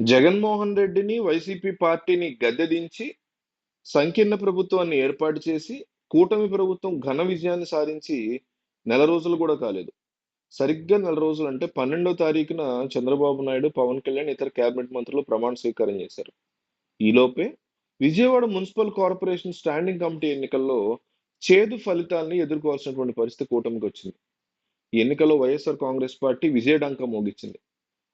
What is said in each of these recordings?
జగన్మోహన్ రెడ్డిని వైసీపీ పార్టీని గద్దెదించి సంకీర్ణ ప్రభుత్వాన్ని ఏర్పాటు చేసి కూటమి ప్రభుత్వం ఘన విజయాన్ని సాధించి నెల రోజులు కూడా కాలేదు. సరిగ్గా నెల రోజులు అంటే పన్నెండో తారీఖున చంద్రబాబు నాయుడు పవన్ కళ్యాణ్ ఇతర కేబినెట్ మంత్రులు ప్రమాణ స్వీకారం చేశారు. ఈలోపే Vijayawada municipal corporation standing committee ఎన్నికల్లో చేదు ఫలితాల్ని ఎదుర్కోవాల్సినటువంటి పరిస్థితి కూటమికి వచ్చింది. ఎన్నికల్లో వైఎస్ఆర్ కాంగ్రెస్ పార్టీ విజయడంక మోగించింది.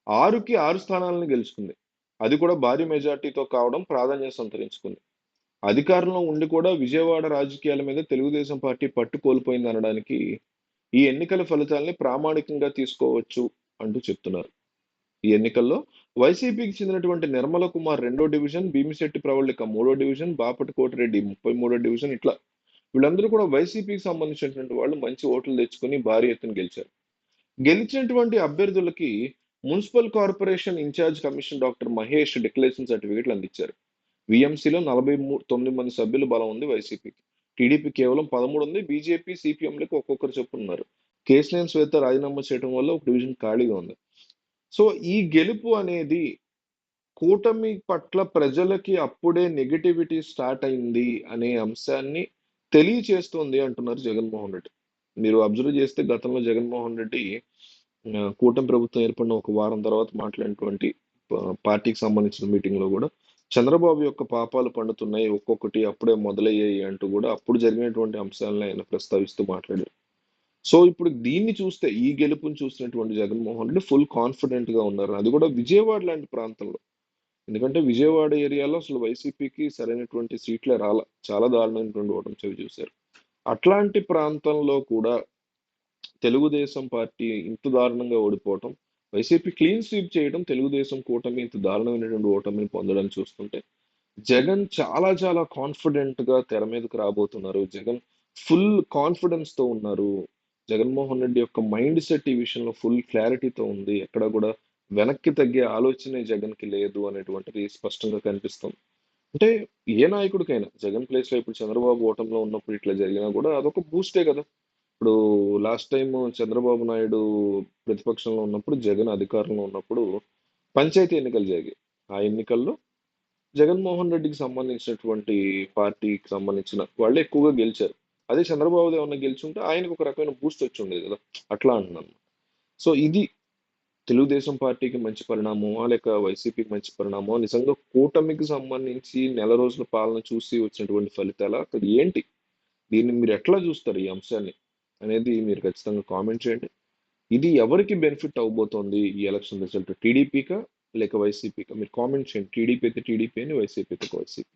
ఆరుకి ఆరు స్థానాలను గెలుచుకుంది. అది కూడా భారీ మెజార్టీతో కావడం ప్రాధాన్యత సంతరించుకుంది. అధికారంలో ఉండి కూడా విజయవాడ రాజకీయాల మీద తెలుగుదేశం పార్టీ పట్టు కోల్పోయింది అనడానికి ఈ ఎన్నికల ఫలితాలని ప్రామాణికంగా తీసుకోవచ్చు అంటూ చెప్తున్నారు. ఈ ఎన్నికల్లో వైసీపీకి చెందినటువంటి నిర్మల కుమార్ రెండో డివిజన్ భీమిశెట్టి ప్రవళిక మూడో డివిజన్ బాపటి కోటిరెడ్డి ముప్పై మూడో డివిజన్ ఇట్లా వీళ్ళందరూ కూడా వైసీపీకి సంబంధించినటువంటి వాళ్ళు మంచి ఓట్లు తెచ్చుకొని భారీ ఎత్తున గెలిచారు. గెలిచినటువంటి అభ్యర్థులకి municipal corporation in charge commission doctor Mahesh declaration సర్టిఫికేట్లు అందించారు. విఎంసీలో నలభై మూడు తొమ్మిది మంది సభ్యులు బలం ఉంది వైసీపీకి. టీడీపీ కేవలం పదమూడు ఉంది బీజేపీ సిపిఎంలకు ఒక్కొక్కరు చెప్పున్నారు. ఉన్నారు శ్వేత రాజీనామా చేయడం వల్ల ఒక డివిజన్ ఖాళీగా ఉంది. సో ఈ గెలుపు అనేది కూటమి పట్ల ప్రజలకి అప్పుడే నెగటివిటీ స్టార్ట్ అయింది అనే అంశాన్ని తెలియచేస్తుంది అంటున్నారు జగన్మోహన్ రెడ్డి. మీరు అబ్జర్వ్ చేస్తే గతంలో జగన్మోహన్ రెడ్డి కూటమి ప్రభుత్వం ఏర్పడిన ఒక వారం తర్వాత మాట్లాడినటువంటి పార్టీకి సంబంధించిన మీటింగ్లో కూడా చంద్రబాబు యొక్క పాపాలు పండుతున్నాయి ఒక్కొక్కటి అప్పుడే మొదలయ్యాయి అంటూ కూడా అప్పుడు జరిగినటువంటి అంశాలను ఆయన ప్రస్తావిస్తూ మాట్లాడారు. సో ఇప్పుడు దీన్ని చూస్తే ఈ గెలుపుని చూసినటువంటి జగన్మోహన్ రెడ్డి ఫుల్ కాన్ఫిడెంట్గా ఉన్నారు. అది కూడా విజయవాడ లాంటి ప్రాంతంలో. ఎందుకంటే విజయవాడ ఏరియాలో అసలు వైసీపీకి సరైనటువంటి సీట్లే రాల. చాలా దారుణమైనటువంటి ఓటమి చవి చూశారు. అట్లాంటి ప్రాంతంలో కూడా తెలుగుదేశం పార్టీ ఇంత దారుణంగా ఓడిపోవటం వైసీపీ క్లీన్ స్వీప్ చేయడం తెలుగుదేశం కూటమి ఇంత దారుణమైనటువంటి ఓటమిని పొందడం చూస్తుంటే జగన్ చాలా చాలా కాన్ఫిడెంట్గా తెర మీదకి రాబోతున్నారు. జగన్ ఫుల్ కాన్ఫిడెన్స్తో ఉన్నారు. జగన్మోహన్ రెడ్డి యొక్క మైండ్ సెట్ ఈ విషయంలో ఫుల్ క్లారిటీతో ఉంది. ఎక్కడ కూడా వెనక్కి తగ్గే ఆలోచనే జగన్కి లేదు అనేటువంటిది స్పష్టంగా కనిపిస్తుంది. అంటే ఏ నాయకుడికైనా జగన్ ప్లేస్లో ఇప్పుడు చంద్రబాబు ఓటంలో ఉన్నప్పుడు ఇట్లా జరిగినా కూడా అదొక బూస్టే కదా. ఇప్పుడు లాస్ట్ టైం చంద్రబాబు నాయుడు ప్రతిపక్షంలో ఉన్నప్పుడు జగన్ అధికారంలో ఉన్నప్పుడు పంచాయతీ ఎన్నికలు జరిగాయి. ఆ ఎన్నికల్లో జగన్మోహన్ రెడ్డికి సంబంధించినటువంటి పార్టీకి సంబంధించిన వాళ్ళు ఎక్కువగా గెలిచారు. అదే చంద్రబాబు ఏమన్నా గెలిచుంటే ఆయనకు ఒక రకమైన బూస్ట్ వచ్చి ఉండేది కదా. అట్లా అంటున్నాను. సో ఇది తెలుగుదేశం పార్టీకి మంచి పరిణామమా లేక వైసీపీకి మంచి పరిణామమా? నిజంగా కూటమికి సంబంధించి నెల రోజుల పాలన చూసి వచ్చినటువంటి ఫలితాల? అక్కడ ఏంటి? దీన్ని మీరు ఎట్లా చూస్తారు ఈ అంశాన్ని? అనేది మీరు ఖచ్చితంగా కామెంట్ చేయండి. ఇది ఎవరికి బెనిఫిట్ అవ్వబోతోంది ఈ ఎలక్షన్ రిజల్ట్ టీడీపీకా లేక వైసీపీకా మీరు కామెంట్ చేయండి. టీడీపీ అయితే టీడీపీ అని వైసీపీ అయితే వైసీపీ